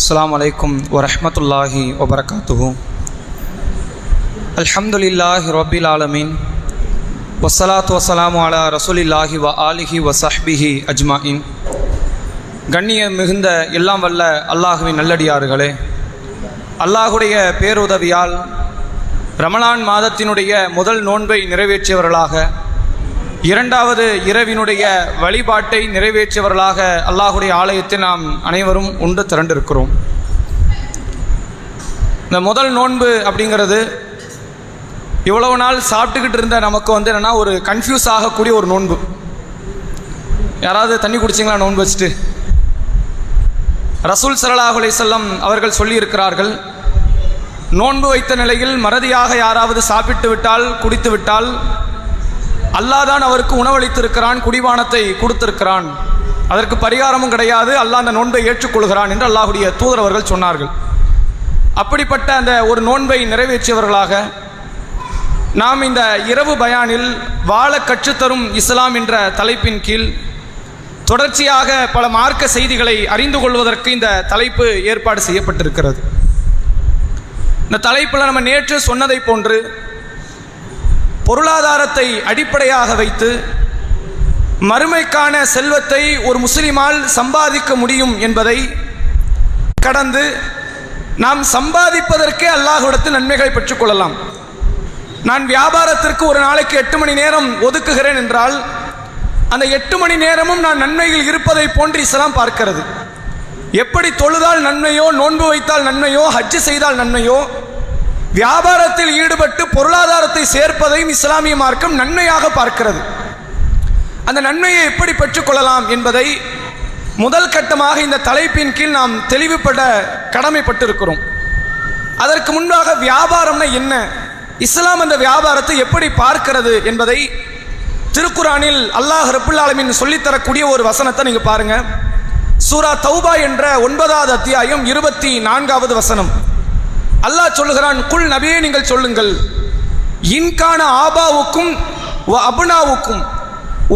அஸ்லாம் வலைக்கம் வரமத்துல்லாஹி வபரகாத்துஹு. அல்ஹம்துலில்லாஹி ரபில் ஆலமீன். வசலாத் வசலாம் அலா ரசூலில்லாஹி வ ஆலிஹி வ சஹ்பிஹி அஜ்மாயின். கண்ணியம் மிகுந்த எல்லாம் வல்ல அல்லாஹுவின் நல்லடியார்களே. அல்லாஹுடைய பேருதவியால் ரமலான் மாதத்தினுடைய முதல் நோன்பை நிறைவேற்றியவர்களாக இரண்டாவது இரவினுடைய வழிபாட்டை நிறைவேற்றியவர்களாக அல்லாஹுடைய ஆலயத்தை நாம் அனைவரும் உண்டு திரண்டிருக்கிறோம். இந்த முதல் நோன்பு அப்படிங்கிறது இவ்வளவு நாள் சாப்பிட்டுக்கிட்டு இருந்த நமக்கு வந்து என்னென்னா ஒரு கன்ஃபியூஸ் ஆகக்கூடிய ஒரு நோன்பு. யாராவது தண்ணி குடிச்சிங்களா நோன்பு வச்சுட்டு? ரசூல் சல்லாஹ் செல்லம் அவர்கள் சொல்லியிருக்கிறார்கள் நோன்பு வைத்த நிலையில் மறதியாக யாராவது சாப்பிட்டு விட்டால் குடித்து விட்டால் அல்லாஹ் தான் அவருக்கு உணவளித்திருக்கிறான் குடிவானத்தை கொடுத்திருக்கிறான். அதற்கு பரிகாரமும் கிடையாது அல்லாஹ் அந்த நோன்பை ஏற்றுக்கொள்கிறான் என்று அல்லாஹுடைய தூதரவர்கள் சொன்னார்கள். அப்படிப்பட்ட அந்த ஒரு நோன்பை நிறைவேற்றியவர்களாக நாம் இந்த இரவு பயானில் வாழ கற்றுத்தரும் இஸ்லாம் என்ற தலைப்பின் கீழ் தொடர்ச்சியாக பல மார்க்க செய்திகளை அறிந்து கொள்வதற்கு இந்த தலைப்பு ஏற்பாடு செய்யப்பட்டிருக்கிறது. இந்த தலைப்பில் நம்ம நேற்று சொன்னதை போன்று பொருளாதாரத்தை அடிப்படையாக வைத்து மறுமைக்கான செல்வத்தை ஒரு முஸ்லிமால் சம்பாதிக்க முடியும் என்பதை கடந்து நாம் சம்பாதிப்பதற்கே அல்லாஹ்விடத்தில் நன்மைகளை பெற்றுக்கொள்ளலாம். நான் வியாபாரத்திற்கு ஒரு நாளைக்கு எட்டு மணி நேரம் ஒதுக்குகிறேன் என்றால் அந்த எட்டு மணி நேரமும் நான் நன்மைகள் இருப்பதை போன்று இஸ்லாம் பார்க்கிறது. எப்படி தொழுதால் நன்மையோ நோன்பு வைத்தால் நன்மையோ ஹஜ்ஜு செய்தால் நன்மையோ வியாபாரத்தில் ஈடுபட்டு பொருளாதாரத்தை சேர்ப்பதையும் இஸ்லாமிய மார்க்கம் நன்மையாக பார்க்கிறது. அந்த நன்மையை எப்படி பெற்றுக்கொள்ளலாம் என்பதை முதல் கட்டமாக இந்த தலைப்பின் கீழ் நாம் தெளிவுபட கடமைப்பட்டிருக்கிறோம். அதற்கு முன்பாக வியாபாரம்னா என்ன? இஸ்லாம் அந்த வியாபாரத்தை எப்படி பார்க்கிறது என்பதை திருக்குறானில் அல்லாஹ் ரபுல்லாலமின் சொல்லித்தரக்கூடிய ஒரு வசனத்தை நீங்கள் பாருங்க. சூரா தௌபா என்ற ஒன்பதாவது அத்தியாயம் இருபத்தி நான்காவது வசனம். அல்லாஹ் சொல்லுகிறான் குல் நபியே நீங்கள் சொல்லுங்கள். இன்கான ஆபாவுக்கும் வ அபுனாவுக்கும்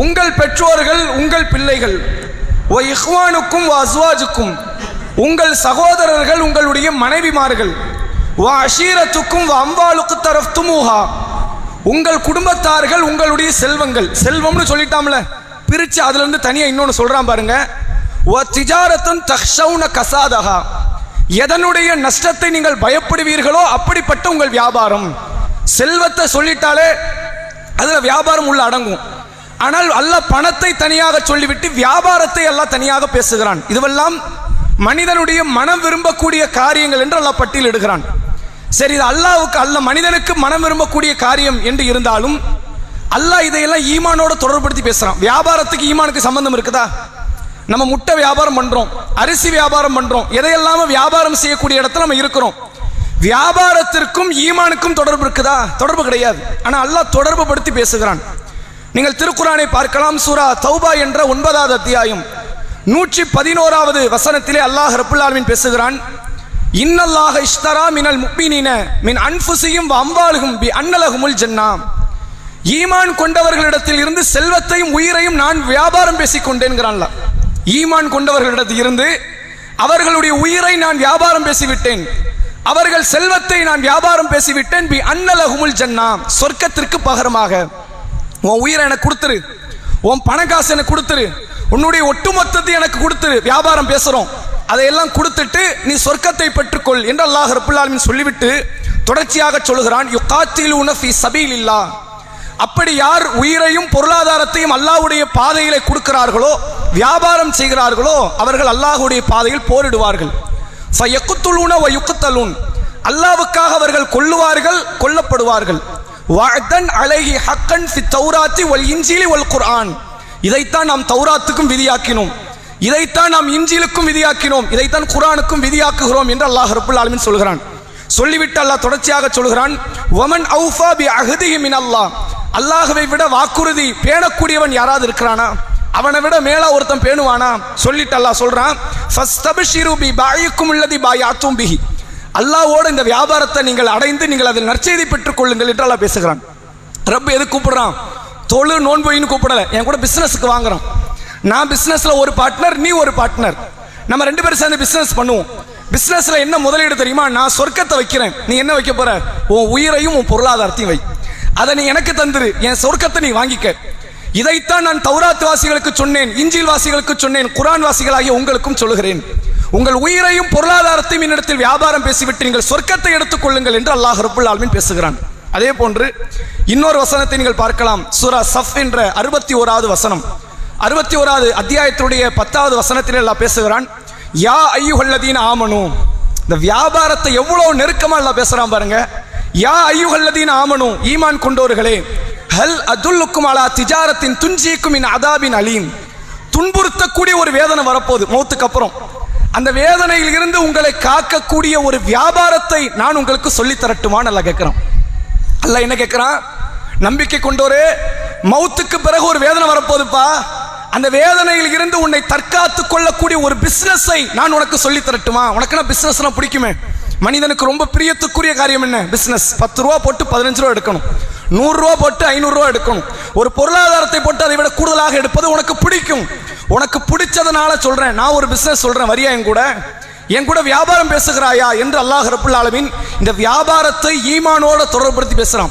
உங்கள் பெற்றோர்கள் உங்கள் பிள்ளைகள். ஓ இஹ்வானுக்கும் ஓ அஸ்வாஜுக்கும். உங்கள் சகோதரர்கள் உங்களுடைய மனைவிமார்கள். ஓ அஷீரத்துக்கும் ஓ அம்பாலுக்கு தரஃப் துமுஹா உங்கள் குடும்பத்தார்கள் உங்களுடைய செல்வங்கள். செல்வம்னு சொல்லிட்டாம்ல. பிரித்து அதுலேருந்து தனியாக இன்னொன்று சொல்கிறான் பாருங்க. ஓ திஜாரத்தும் தஹ்ஷவுன கசாதகா எதனுடைய நஷ்டத்தை நீங்கள் பயப்படுவீர்களோ அப்படிப்பட்ட உங்கள் வியாபாரம். செல்வத்தை சொல்லிட்டாலே அதில் வியாபாரம் உள்ள அடங்கும். ஆனால் அல்ல பணத்தை தனியாக சொல்லிவிட்டு வியாபாரத்தை எல்லாம் தனியாக பேசுகிறான். இதுவெல்லாம் மனிதனுடைய மனம் விரும்பக்கூடிய காரியங்கள் என்று அல்லாஹ் பட்டியலிடுகிறான் சரி இது அல்லாவுக்கு அல்ல மனிதனுக்கு மனம் விரும்பக்கூடிய காரியம் என்று இருந்தாலும் அல்லாஹ் இதையெல்லாம் ஈமானோட தொடர்படுத்தி பேசுறான். வியாபாரத்துக்கு ஈமானுக்கு சம்பந்தம் இருக்குதா? நம்ம முட்டை வியாபாரம் பண்றோம் அரிசி வியாபாரம் பண்றோம் எதையெல்லாம வியாபாரம் செய்யக்கூடிய இடத்துல நம்ம இருக்கிறோம். வியாபாரத்திற்கும் ஈமானுக்கும் தொடர்பு இருக்குதா? தொடர்பு கிடையாது. ஆனால் அல்லாஹ் தொடர்பு படுத்தி பேசுகிறான். நீங்கள் திருக்குறானை பார்க்கலாம். சூரா தௌபா என்ற ஒன்பதாவது அத்தியாயம். நூற்றி பதினோராவது வசனத்திலே அல்லாஹ் ரபுல்லாலுமின் பேசுகிறான். இன்னல்லாக இஷ்தரா மினல் முக்மினின மின் அன்புசியும் அம்பாலுகும் பி அன்னலகுமுல் ஜன்னா. ஈமான் கொண்டவர்களிடத்தில் இருந்து செல்வத்தையும் உயிரையும் நான் வியாபாரம் பேசிக் கொண்டேன்கிறான்ல ஈமான் கொண்டவர்களிடத்தில் இருந்து அவர்களுடைய உயிரை நான் வியாபாரம் பேசிவிட்டேன். அவர்கள் செல்வத்தை நான் வியாபாரம் பேசிவிட்டேன். பி அன்னலகுமுல் ஜன்னா. சொர்க்கத்திற்கு பகரமாக. உன் உயிரை எனக்கு கொடுத்துரு. உன் பணக்காசு எனக்கு கொடுத்துரு. உன்னுடைய ஒட்டுமொத்தத்தை எனக்கு கொடுத்துரு. வியாபாரம் பேசுகிறோம் அதையெல்லாம் கொடுத்துட்டு நீ சொர்க்கத்தை பெற்றுக்கொள் என்று அல்லாஹ் ரபுல்லாலுமின் சொல்லிவிட்டு தொடர்ச்சியாக சொல்கிறான் யுகாத்தில் உனஃபி சபீல் இல்லா அப்படி யார் உயிரையும் பொருளாதாரத்தையும் அல்லாஹுடைய பாதையிலே கொடுக்கிறார்களோ வியாபாரம் செய்கிறார்களோ அவர்கள் அல்லாஹுடைய பாதையில் போரிடுவார்கள். ஃபயக்குத்துலூன வ யுக்குத்தலூன் அல்லாவுக்காக அவர்கள் கொல்லுவார்கள் கொல்லப்படுவார்கள். வாழ்தன் அழகி ஹக்கன் சி தௌராத்தி ஒல் இஞ்சிலி ஒல் குர்ஆன். இதைத்தான் நாம் தௌராத்துக்கும் விதியாக்கினோம். இதைத்தான் நாம் இஞ்சிலுக்கும் விதியாக்கினோம். இதைத்தான் குரானுக்கும் விதியாக்குகிறோம் என்று அல்லாஹ் ரபுல் ஆலமின் சொல்கிறான். சொல்லிவிட்டு அல்லாஹ் தொடர்ச்சியாக சொல்கிறான் ஒமன் அவுஃபா பி அஹதிஹி மின் அல்லாஹ் அல்லாஹுவை விட வாக்குறுதி பேணக்கூடியவன் யாராவது இருக்கிறானா? அவனை விட மேல ஒருத்தன் பேணுவானா? சொல்லிட்டு அல்லாஹ் சொல்றான் ஃபஸ்தபிஷிரு பி பாயுக்கும் உள்ளதி பாயாத்தும் பிஹி. அல்லாஹ்வோட இந்த வியாபாரத்தை நீங்கள் அடைந்து நீங்கள் அதில் நற்செய்தி பெற்றுக் கொள்ளுங்கள் என்று அல்லா பேசுகிறான். ரப்ப எது கூப்பிடுறான்? தொழு நோன்புன்னு கூப்பிடல. என் கூட பிஸ்னஸுக்கு வாங்குறான். நான் பிசினஸ்ல ஒரு பார்ட்னர் நீ ஒரு பார்ட்னர் நம்ம ரெண்டு பேரும் சேர்ந்து பிசினஸ் பண்ணுவோம். பிசினஸ்ல என்ன முதலீடு தெரியுமா? நான் சொர்க்கத்தை வைக்கிறேன். நீ என்ன வைக்க போற? உன் உயிரையும் உன் பொருளாதாரத்தையும் வை. அதை நீ எனக்கு தந்துரு. என் சொர்க்கத்தை நீ வாங்கிக்க. இதைத்தான் நான் தௌராத் வாசிகளுக்கு சொன்னேன் இஞ்சில் வாசிகளுக்கு சொன்னேன் குரான் வாசிகளாகிய உங்களுக்கும் சொல்லுகிறேன். உங்கள் உயிரையும் பொருளாதாரத்தையும் என்னிடத்தில் வியாபாரம் பேசிவிட்டு நீங்கள் சொர்க்கத்தை எடுத்துக் கொள்ளுங்கள் என்று அல்லாஹ் ரபுல் ஆலமீன் பேசுகிறான். அதே போன்று இன்னொரு வசனத்தை நீங்கள் பார்க்கலாம். சூரா சஃப் என்ற அறுபத்தி ஓராவது வசனம். அறுபத்தி ஓராவது அத்தியாயத்துடைய பத்தாவது வசனத்தில் எல்லாம் பேசுகிறான். யா ஐயுகல்லதீன் ஆமனு. இந்த வியாபாரத்தை எவ்வளவு நெருக்கமா எல்லாம் பேசுறான் பாருங்க. யா ஐயுகல்லதீன் ஆமனு ஈமான் கொண்டோர்களே. ஹல் அதுல்லுக்கும் அலா திஜாரத்தின் துஞ்சிக்கும் இன் அதாபின் அலீம். துன்புறுத்தக்கூடிய ஒரு வேதனை வரப்போகுது மௌத்துக்கு அப்புறம். அந்த வேதனையில் இருந்து உங்களை காக்கக்கூடிய ஒரு வியாபாரத்தை நான் உங்களுக்கு சொல்லி தரட்டுமான்னு அல்ல கேட்குறான். அல்ல என்ன கேட்கிறான்? நம்பிக்கை கொண்டோரே மௌத்துக்கு பிறகு ஒரு வேதனை வரப்போகுதுப்பா. அந்த வேதனையில் இருந்து உன்னை தற்காத்து கொள்ளக்கூடிய ஒரு பிசினஸை நான் உனக்கு சொல்லி தரட்டுமா? உனக்கு நான் பிடிக்குமே. மனிதனுக்கு ரொம்ப பிரியத்துக்குரிய காரியம் என்ன? பிசினஸ் பத்து ரூபா போட்டு பதினஞ்சு ரூபா எடுக்கணும். நூறு ரூபா போட்டு ஐநூறு ரூபா எடுக்கணும். ஒரு பொருளாதாரத்தை போட்டு அதை விட கூடுதலாக எடுப்பது உனக்கு பிடிக்கும். உனக்கு பிடிச்சதுனால சொல்றேன். நான் ஒரு பிசினஸ் சொல்றேன் வரியா என் கூட? என் கூட வியாபாரம் பேசுகிறாயா என்று அல்லாஹ் ரப்புல் ஆலமீன் இந்த வியாபாரத்தை ஈமானோட தொடர்படுத்தி பேசுறான்.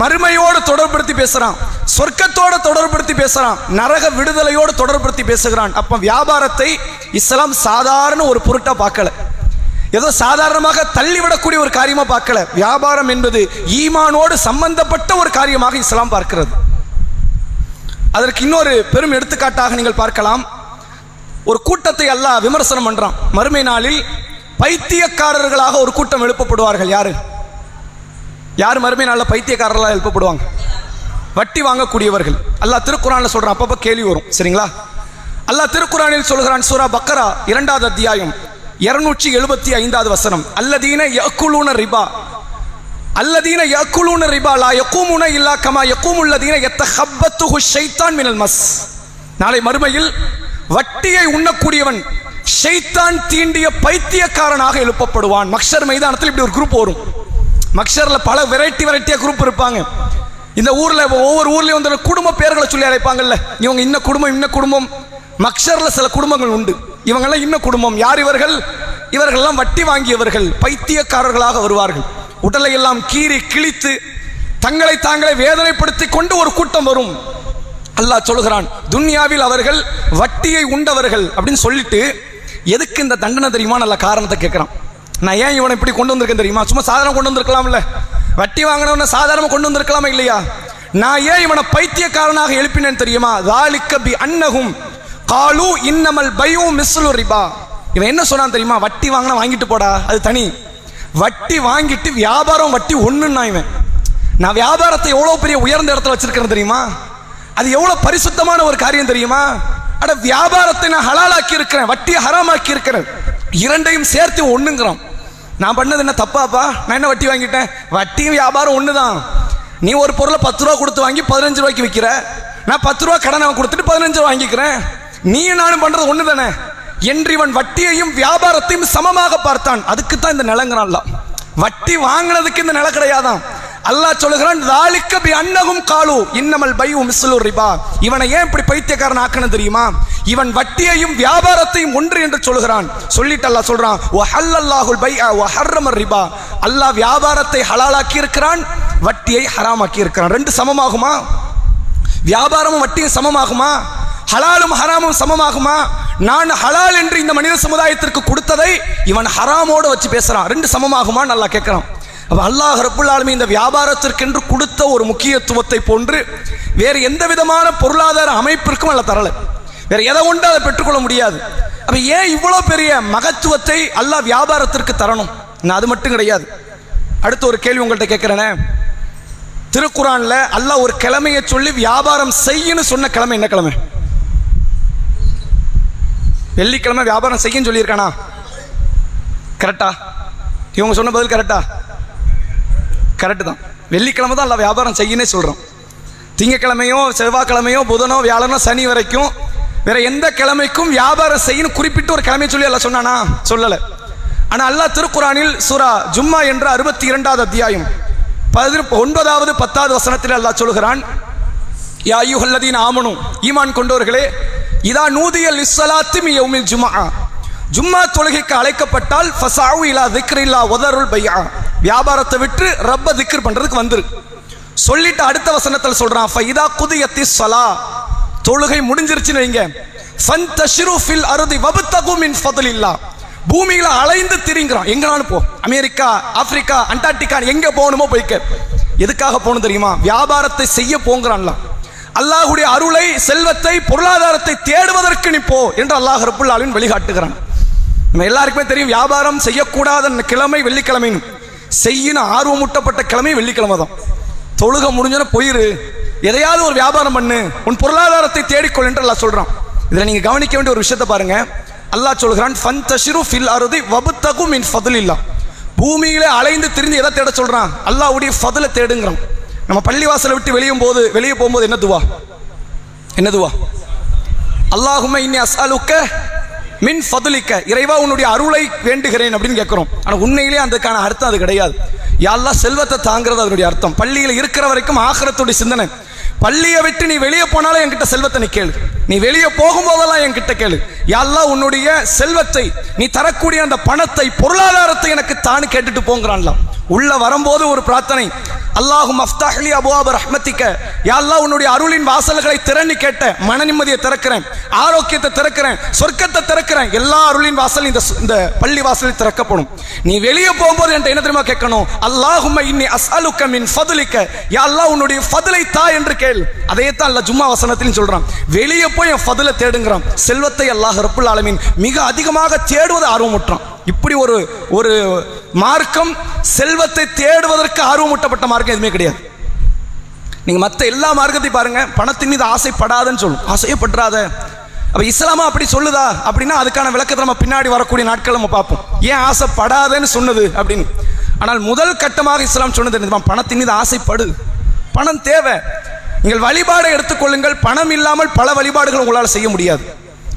மறுமையோடு தொடர்படுத்தி பேசுறான். சொர்க்கத்தோட தொடர்படுத்தி பேசுறான். நரக விடுதலையோடு தொடர்படுத்தி பேசுகிறான். அப்ப வியாபாரத்தை இஸ்லாம் சாதாரண ஒரு பொருட்டா பார்க்கல. ஏதோ சாதாரணமாக தள்ளிவிடக்கூடிய ஒரு காரியமா பார்க்கல. வியாபாரம் என்பது ஈமானோடு சம்பந்தப்பட்ட ஒரு காரியமாக இஸ்லாம் பார்க்கிறது. அதற்கு இன்னொரு பெரும் எடுத்துக்காட்டாக நீங்கள் பார்க்கலாம். ஒரு கூட்டத்தை அல்லாஹ் விமர்சனம் பண்ணுறான் மறுமை நாளில் பைத்தியக்காரர்களாக ஒரு கூட்டம் எழுப்பப்படுவார்கள். யாரு? யார் மறுமை நாளில் பைத்தியக்காரர்களாக எழுப்பப்படுவாங்க? வட்டி வாங்கக்கூடியவர்கள். அல்லாஹ் திருக்குறானில் சொல்கிறான் அப்பப்போ கேள்வி வரும். சரிங்களா? அல்லாஹ் திருக்குறானில் சொல்கிறான் சூரா பக்கரா இரண்டாவது அத்தியாயம் இருநூற்றி எழுபத்தி ஐந்தாவது வசனம். அல்லதீன யக்குலூன ரிபா. அல்லதீன யக்குலூன ரிபா லா யக்கூமுன இல்லா கமா யக்கூமுல்லதீன யத்தஹப்பத்துஹு ஷைத்தான் மினல் மஸ். நாளை மறுமையில் வட்டியை உண்ணக்கூடியவன் ஷைத்தான் தீண்டிய பைத்தியக்காரனாக எழுப்பப்படுவான். மக்ஷர் மைதானத்தில் இப்படி ஒரு குரூப் வரும். மக்ஷரில் பல வெரைட்டி வெரைட்டியாக குரூப் இருப்பாங்க. இந்த ஊரில் ஒவ்வொரு ஊர்லேயும் வந்து குடும்ப பேர்களை சொல்லி அழைப்பாங்கல்ல. இவங்க இன்ன குடும்பம் இன்ன குடும்பம். மக்ஷரில் சில குடும்பங்கள் உண்டு. இவங்கெல்லாம் இன்ன குடும்பம். யார் இவர்கள்? இவர்கள்லாம் வட்டி வாங்கியவர்கள் பைத்தியக்காரர்களாக வருவார்கள். உடலை எல்லாம் கீறி கிழித்து தங்களை தாங்களே வேதனைப்படுத்தி கொண்டு ஒரு கூட்டம் வரும். அல்லாஹ் சொல்கிறான் துன்யாவில் அவர்கள் வட்டியை உண்டவர்கள். அப்படின்னு சொல்லிட்டு எதுக்கு இந்த தண்டனை தெரியுமா? நல்ல காரணத்தை கேட்குறான் நான் ஏன் இவனை இப்படி கொண்டு வந்திருக்கேன் தெரியுமா? சும்மா சாதாரண கொண்டு வந்திருக்கலாம்ல. வட்டி வாங்கினவன சாதாரணமாக கொண்டு வந்திருக்கலாமா இல்லையா? நான் ஏன் இவனை பைத்தியக்காரனாக எழுப்பினேன் தெரியுமா? தாலிக்க பி அன்னகும் காலு இன்னமல் பயும் மிஸ்லு ரிபா. இவன் என்ன சொன்னான் தெரியுமா? வட்டி வாங்கினா வாங்கிட்டு போடா. அது தனி. வட்டி வாங்கிட்டு வியாபாரம் வட்டி ஒன்றுன்னா இவன். நான் வியாபாரத்தை எவ்வளோ பெரிய உயர்ந்த இடத்துல வச்சிருக்கிறேன் தெரியுமா? அது எவ்வளோ பரிசுத்தமான ஒரு காரியம் தெரியுமா? அட வியாபாரத்தை நான் ஹலாலாக்கி இருக்கிறேன் வட்டியை ஹராமாக்கி இருக்கிறேன். இரண்டையும் சேர்த்து ஒன்றுங்கிறான் நான் பண்ணது என்ன தப்பாப்பா? நான் என்ன வட்டி வாங்கிட்டேன்? வட்டியும் வியாபாரம் ஒன்று தான் நீ ஒரு பொருளை பத்து ரூபா கொடுத்து வாங்கி பதினஞ்சு ரூபாய்க்கு விற்கிற நான் பத்து ரூபா கடனை கொடுத்துட்டு பதினஞ்சு ரூபா வாங்கிக்கிறேன். நீ நானும் பண்ணுறது ஒன்று தானே என்று இவன் வட்டியையும் வியாபாரத்தையும் சமமாக பார்த்தான். அதுக்கு தான் இந்த நிலங்கிறான்ல. வட்டி வாங்கினதுக்கு இந்த நில கிடையாதான் அல்லாஹ் சொல்லுகிறான் தாலிக்க பி அன்னகும் காலு இன்னமல் பை மிஸ்லு ரிபா. இவனை ஏன் இப்படி பைத்தியக்காரன் ஆக்கணும் தெரியுமா? இவன் வட்டியையும் வியாபாரத்தையும் ஒன்று என்று சொல்லுகிறான். சொல்லிட்டு அல்லாஹ் சொல்றான் ஓ ஹல்லல்லாஹுல் பை ஓ ஹர்ரமர் ரிபா. அல்லாஹ் வியாபாரத்தை ஹலாலாக்கி இருக்கிறான் வட்டியை ஹராமாக்கி இருக்கிறான் ரெண்டு சமமாகுமா? வியாபாரமும் வட்டியும் சமமாகுமா? ஹலாலும் ஹராமும் சமமாகுமா? நான் ஹலால் என்று இந்த மனித சமுதாயத்திற்கு கொடுத்ததை இவன் ஹராமோடு வச்சு பேசுகிறான் ரெண்டு சமமாகுமா நல்லா கேட்குறான். அப்போ அல்லாஹ் ரப்புல் இந்த வியாபாரத்திற்கென்று கொடுத்த ஒரு முக்கியத்துவத்தை போன்று வேறு எந்த விதமான பொருளாதார அமைப்பிற்கும் அல்ல தரலை. வேறு எதை கொண்டு அதை பெற்றுக்கொள்ள முடியாது. அப்போ ஏன் இவ்வளோ பெரிய மகத்துவத்தை அல்லாஹ் வியாபாரத்திற்கு தரணும்? நான் அது மட்டும் கிடையாது. அடுத்து ஒரு கேள்வி உங்கள்கிட்ட கேட்குறேனே. திருக்குறானில் அல்லாஹ் ஒரு கிழமையை சொல்லி வியாபாரம் செய்யன்னு சொன்ன கிழமை என்ன கிழமை? வெள்ளிக்கிழமை வியாபாரம் செய்யும் சொல்லியிருக்கானா? கரெக்டா இவங்க சொன்ன பதில் கரெக்டா கரெக்டு தான். வெள்ளிக்கிழமை தான் எல்லாம் வியாபாரம் செய்யனே சொல்கிறோம் திங்கக்கிழமையோ செவ்வாய்க்கிழமையோ புதனோ வியாழனோ சனி வரைக்கும் வேற எந்த கிழமைக்கும் வியாபாரம் செய்யணும் குறிப்பிட்டு ஒரு கிழமை சொல்லி எல்லாம் சொன்னானா? சொல்லலை. ஆனால் அல்லாஹ் திருக்குறானில் சூரா ஜும்மா என்ற அறுபத்தி இரண்டாவது அத்தியாயம் பதிரு ஒன்பதாவது பத்தாவது வசனத்தில் அல்லாஹ் சொல்கிறான் யாயுஹல்லதீன் ஆமனும் ஈமான் கொண்டவர்களே இதா நூதியல் இஸ்ஸலாத்து மி யௌமில் ஜுமா ஜும்மா தொழுகைக்கு அழைக்கப்பட்டால் ஃபசாவு இலா திக்ரில்லா உதருள் பையா வியாபாரத்தை விட்டு ரப்ப திக்ர் பண்ணுறதுக்கு வந்துரு. சொல்லிட்டு அடுத்த வசனத்தில் சொல்கிறான் ஃபைதா குதியத்தி சலா தொழுகை முடிஞ்சிருச்சுன்னு வைங்க. ஃபன் தஷ்ரு ஃபில் அருதி வபுத்தகு மின் ஃபதுலில்லா. பூமியில் அலைந்து திரிங்கிறான். எங்கனாலும் போ. அமெரிக்கா ஆப்பிரிக்கா அண்டார்டிகா எங்கே போகணுமோ போய்க்க. எதுக்காக போகணும் தெரியுமா? வியாபாரத்தை செய்ய போங்கிறான்லாம். அல்லாஹுடைய அருளை செல்வத்தை பொருளாதாரத்தை தேடுவதற்கு நீ போ என்று அல்லாஹ் ரப்புல் ஆலமீன் வழிகாட்டுகிறான். நம்ம எல்லாருக்குமே தெரியும் வியாபாரம் செய்யக்கூடாத கிழமை வெள்ளிக்கிழமைன்னு. செய்யின ஆர்வமூட்டப்பட்ட கிழமை வெள்ளிக்கிழமை தான். தொழுக முடிஞ்சன போயிரு. எதையாவது ஒரு வியாபாரம் பண்ணு. உன் பொருளாதாரத்தை தேடிக்கொள் என்று அல்லாஹ் சொல்கிறான் இதில் நீங்கள் கவனிக்க வேண்டிய ஒரு விஷயத்தை பாருங்க. அல்லாஹ் சொல்கிறான் ஃபன் தஷிரு ஃபில் அருதி இன் ஃபதுல் இல்லா பூமியிலே அலைந்து திரிந்து எதை தேட சொல்கிறான் அல்லாஹ்வுடைய ஃபதுல தேடுங்கிறான். நம்ம பள்ளிவாசலை விட்டு வெளியும் போது வெளியே போகும்போது என்ன துவா? என்ன துவா? அல்லாஹும இன்னி அசாலுக்க மின் ஃபதுலிக்க. இறைவா உன்னுடைய அருளை வேண்டுகிறேன் அப்படின்னு கேட்குறோம். ஆனால் உண்மையிலேயே அதுக்கான அர்த்தம் அது கிடையாது. யாரெல்லாம் செல்வத்தை தாங்கிறது அதனுடைய அர்த்தம். பள்ளியில் இருக்கிற வரைக்கும் ஆகரத்துடைய சிந்தனை. பள்ளியை விட்டு நீ வெளியே போனாலும் என்கிட்ட செல்வத்தை நீ கேளு. நீ வெளியே போகும்போதெல்லாம் என்கிட்ட கேளு. யாரெல்லாம் உன்னுடைய செல்வத்தை நீ தரக்கூடிய அந்த பணத்தை பொருளாதாரத்தை எனக்கு தானு கேட்டுட்டு போங்கிறான்லாம். உள்ள வரும்போது ஒரு பிரார்த்தனை. அல்லாஹும் அஃப்தாஹ்லி அபுவாப ரஹ்மத்திக்க. யாழ்லா உன்னுடைய அருளின் வாசல்களை திறன்னு கேட்ட மன நிம்மதியை திறக்கிறேன். ஆரோக்கியத்தை திறக்கிறேன். சொர்க்கத்தை திறக்கிறேன். எல்லா அருளின் வாசல் இந்த இந்த பள்ளி வாசலில் திறக்கப்படும். நீ வெளியே போகும்போது என்கிட்ட என்ன தெரியுமா கேட்கணும்? அல்லாஹும் இன்னி அசாலுக்க மின் ஃபதுலிக்க. யாழ்லா உன்னுடைய ஃபதுலை தா என்று கேள். அதையே தான் அல்ல ஜும்மா வசனத்திலும் சொல்கிறான் வெளியே போய் என் ஃபதுலை தேடுங்கிறான். செல்வத்தை அல்லாஹ் ரப்புல் ஆலமீன் மிக அதிகமாக தேடுவது ஆர்வமுற்றான். இப்படி ஒரு ஒரு மார்க்கம் செல்வத்தை தேடுவதற்கு ஆர்வமூட்டப்பட்ட மார்க்கம் எதுவுமே கிடையாது. நீங்க மற்ற எல்லா மார்க்கத்தையும் பாருங்க பணத்தின் மீது ஆசைப்படாதன்னு சொல்லும். ஆசையப்படாத அப்ப இஸ்லாமா அப்படி சொல்லுதா? அப்படின்னா அதுக்கான விளக்கத்தை நம்ம பின்னாடி வரக்கூடிய நாட்கள் நம்ம பார்ப்போம். ஏன் ஆசைப்படாதன்னு சொன்னது அப்படின்னு. ஆனால் முதல் கட்டமாக இஸ்லாம் சொன்னது பணத்தின் மீது ஆசைப்படு. பணம் தேவை. நீங்கள் வழிபாடை எடுத்துக்கொள்ளுங்கள். பணம் இல்லாமல் பல வழிபாடுகள் உங்களால் செய்ய முடியாது.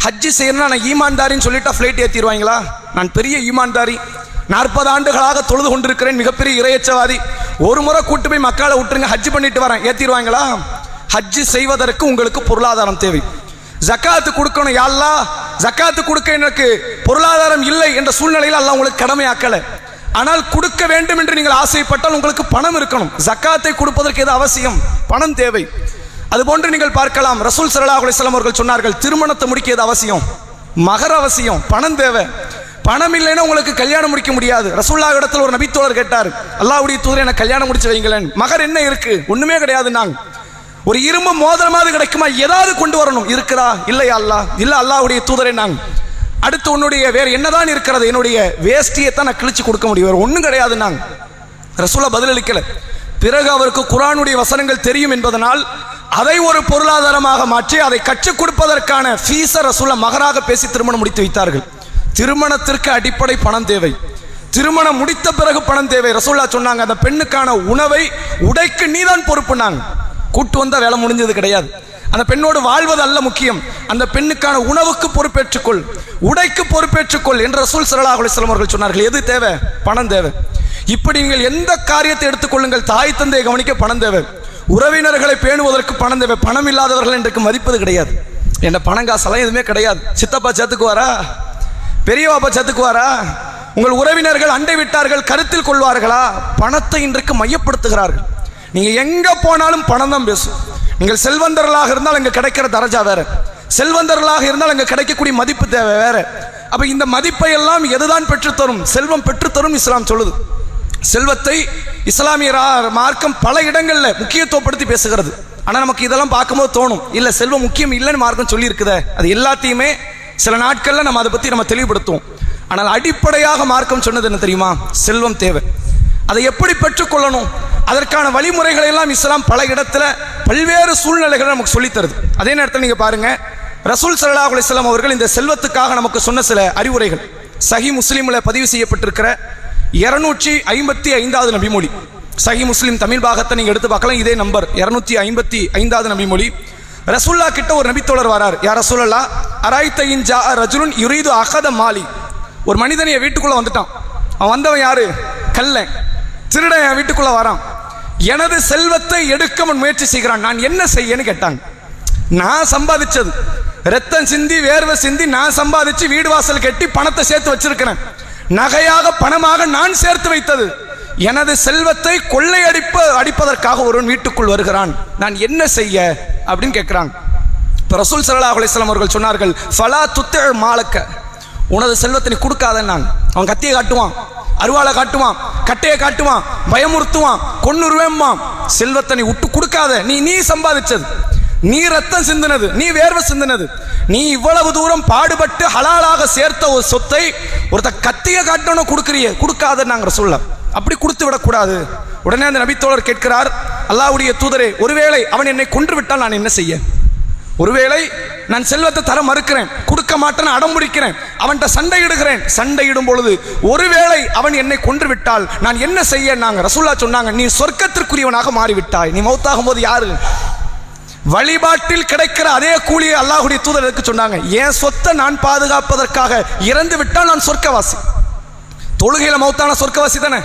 ஹஜ்ஜி செய்யணும்னா நான் ஈமான்தாரின்னு சொல்லிட்டா ஃப்ளைட் ஏற்றிடுவாங்களா நான் பெரிய ஈமான்தாரி. நாற்பது ஆண்டுகளாக தொழுது கொண்டிருக்கிறேன் மிகப்பெரிய இறையச்சவாதி ஒரு முறை கூட்டு போய் மக்களை விட்டுருங்க ஹஜ் பண்ணிட்டு வரேன். ஏற்றிடுவாங்களா ஹஜ்ஜு செய்வதற்கு உங்களுக்கு பொருளாதாரம் தேவை. ஜக்காத்து கொடுக்கணும் யாழ்லா ஜக்காத்து கொடுக்க எனக்கு பொருளாதாரம் இல்லை என்ற சூழ்நிலையில் எல்லாம் உங்களுக்கு கடமையாக்கலை. ஆனால் கொடுக்க வேண்டும் என்று நீங்கள் ஆசைப்பட்டால் உங்களுக்கு பணம் இருக்கணும். ஜக்காத்தை கொடுப்பதற்கு எது அவசியம்? பணம் தேவை. அதுபோன்று நீங்கள் பார்க்கலாம் ரசூல் சரலா அலைஹி அவர்கள் சொன்னார்கள் திருமணத்தை முடிக்கியது அவசியம் மகர் அவசியம் பணம் தேவை. பணம் இல்லைன்னா உங்களுக்கு கல்யாணம் முடிக்க முடியாது. ரசூல்லா இடத்துல ஒரு நபித்தோழர் கேட்டார் அல்லாவுடைய தூதரை எனக்கு கல்யாணம் முடிச்சு வைங்களேன். மகர் என்ன இருக்கு? ஒண்ணுமே கிடையாது நாங்க. ஒரு இரும்பு மோதிரமாவது கிடைக்குமா? ஏதாவது கொண்டு வரணும். இருக்கிறா? இல்லையா அல்லாஹ்? இல்ல அல்லாவுடைய தூதரே நாங்க. அடுத்து உன்னுடைய வேற என்னதான் இருக்கிறது? என்னுடைய வேஷ்டியை தான் நான் கிழிச்சு கொடுக்க முடியும். வேற ஒண்ணும் கிடையாது நாங்க. ரசூலா பதிலளிக்கல பிறகு அவருக்கு குரானுடைய வசனங்கள் தெரியும் என்பதனால் அதை ஒரு பொருளாதாரமாக மாற்றி அதை கற்றுக் கொடுப்பதற்கான ஃபீஸ ரசூலை மகராக பேசி திருமணம் முடித்து வைத்தார்கள். திருமணத்திற்கு அடிப்படை பணம் தேவை. திருமணம் முடித்த பிறகு பணம் தேவை. ரசூல்லா சொன்னாங்க அந்த பெண்ணுக்கான உணவை உடைக்கு நீதான் பொறுப்புனாங்க கூட்டு வந்தால் வேலை முடிஞ்சது கிடையாது. அந்த பெண்ணோடு வாழ்வது அல்ல முக்கியம். அந்த பெண்ணுக்கான உணவுக்கு பொறுப்பேற்றுக்கொள் உடைக்கு பொறுப்பேற்றுக்கொள் என்று ரசூல் ஸல்லல்லாஹு அவர்கள் சொன்னார்கள். எது தேவை? பணம் தேவை. இப்படி நீங்கள் எந்த காரியத்தை எடுத்துக்கொள்ளுங்கள்? தாய் தந்தையை கவனிக்க பணம் தேவை. உறவினர்களை பேணுவதற்கு பணம் தேவை. பணம் இல்லாதவர்கள் இன்றைக்கு மதிப்பது கிடையாது. என்ன பணம் காசெல்லாம் எதுவுமே கிடையாது. சித்தப்பா சேர்த்துக்குவாரா பெரியவாப்பா சேர்த்துக்குவாரா உங்கள் உறவினர்கள் அண்டை விட்டார்கள் கருத்தில் கொள்வார்களா? பணத்தை இன்றைக்கு மையப்படுத்துகிறார்கள். நீங்கள் எங்கே போனாலும் பணம் தான் பேசும். நீங்கள் செல்வந்தர்களாக இருந்தால் அங்கே கிடைக்கிற தரஜா வேற. செல்வந்தர்களாக இருந்தால் அங்கே கிடைக்கக்கூடிய மதிப்பு தேவை வேற. அப்போ இந்த மதிப்பை எல்லாம் எதுதான் பெற்றுத்தரும்? செல்வம் பெற்றுத்தரும் இஸ்லாம் சொல்லுது. செல்வத்தை இஸ்லாமிய மார்க்கம் பல இடங்களில் முக்கியத்துவப்படுத்தி பேசுகிறது. ஆனால் நமக்கு இதெல்லாம் பார்க்கும்போது தோணும் இல்லை செல்வம் முக்கியம் இல்லைன்னு மார்க்கம் சொல்லியிருக்குதே. அது எல்லாத்தையுமே சில நாட்களில் நம்ம அதை பற்றி நம்ம தெளிவுபடுத்துவோம். ஆனால் அடிப்படையாக மார்க்கம் சொன்னது என்ன தெரியுமா? செல்வம் தேவை. அதை எப்படி பெற்றுக்கொள்ளணும் அதற்கான வழிமுறைகளை எல்லாம் இஸ்லாம் பல இடத்துல பல்வேறு சூழ்நிலைகளை நமக்கு சொல்லித் தருது அதே நேரத்தில் நீங்கள் பாருங்க ரசூல் ஸல்லல்லாஹு அலுவலாம் அவர்கள் இந்த செல்வத்துக்காக நமக்கு சொன்ன சில அறிவுரைகள். சஹி முஸ்லீமில் பதிவு செய்யப்பட்டிருக்கிற இருநூற்றி ஐம்பத்தி ஐந்தாவது நபிமொழி. சஹி முஸ்லீம் தமிழ் பாகத்தை நீங்கள் எடுத்து பார்க்கலாம். இதே நம்பர் இரநூத்தி ஐம்பத்தி ஐந்தாவது நபிமொழி. ரசூல்லா கிட்ட ஒரு நபித்தோழர் வரார். யார் ரசூலல்லா அராய்த்தையின் ஜா ரஜுலுன் யுரீது அகத மாலி. ஒரு மனிதன் என் வீட்டுக்குள்ளே வந்துட்டான். அவன் வந்தவன் யாரு? கல்லன் திருடன் என் வீட்டுக்குள்ளே வரான். எனது செல்வத்தை எடுக்க அவன் முயற்சி செய்கிறான். நான் என்ன செய்யன்னு கேட்டாங்க. நான் சம்பாதிச்சது. ரத்தம் சிந்தி வேர்வை சிந்தி நான் சம்பாதிச்சு வீடு வாசல் கட்டி பணத்தை சேர்த்து வச்சிருக்கிறேன். நகையாக பணமாக நான் சேர்த்து வைத்தது. எனது செல்வத்தை கொள்ளையடிப்ப அடிப்பதற்காக ஒருவன் வீட்டுக்குள் வருகிறான். நான் என்ன செய்ய? அப்படின்னு கேட்கிறான். இப்போ ரசூல் சல்லா அலிஸ்லாம் அவர்கள் சொன்னார்கள் ஃபலா துத்தழ் மாலக்க. உனது செல்வத்தை நீ கொடுக்காதன்னாங்க அவன் கத்தியை காட்டுவான் அருவாளை காட்டுவான் கட்டையை காட்டுவான் பயமுறுத்துவான் கொன்னுருவேம்மான் செல்வத்தை நீ விட்டு கொடுக்காத. நீ நீ சம்பாதிச்சது. நீ ரத்தம் சிந்தினது நீ வேர்வை சிந்தினது. நீ இவ்வளவு தூரம் பாடுபட்டு ஹலாலாக சேர்த்த ஒரு சொத்தை ஒருத்த கத்திய காட்டணும் கொடுக்குறிய கொடுக்காத நாங்கள் சொல்ல அப்படி கொடுத்து விடக்கூடாது. உடனே அந்த நபித்தோழர் கேட்கிறார் அல்லாவுடைய தூதரே ஒருவேளை அவன் என்னை கொன்று விட்டால் நான் என்ன செய்ய? ஒருவேளை நான் செல்வத்தை தர மறுக்கிறேன் கொடுக்க மாட்டேன் அடம்பிடிக்கிறேன் அவன்கிட்ட சண்டையிடுகிறேன். சண்டையிடும் பொழுது ஒருவேளை அவன் என்னை கொன்று விட்டால் நான் என்ன செய்ய? நாங்கள் ரசூல்லா சொன்னாங்க நீ சொர்க்கத்திற்குரியவனாக மாறிவிட்டாய். நீ மௌத்தாகும் போது யாரு? வழிபாட்டில் கிடைக்கிற அதே கூலியை அல்லாஹுடைய தூதர் எதுக்கு சொன்னாங்க. என் சொத்தை நான் பாதுகாப்பதற்காக இறந்து விட்டால் நான் சொர்க்கவாசி. தொழுகையில் மௌத்தான சொர்க்கவாசி தானே?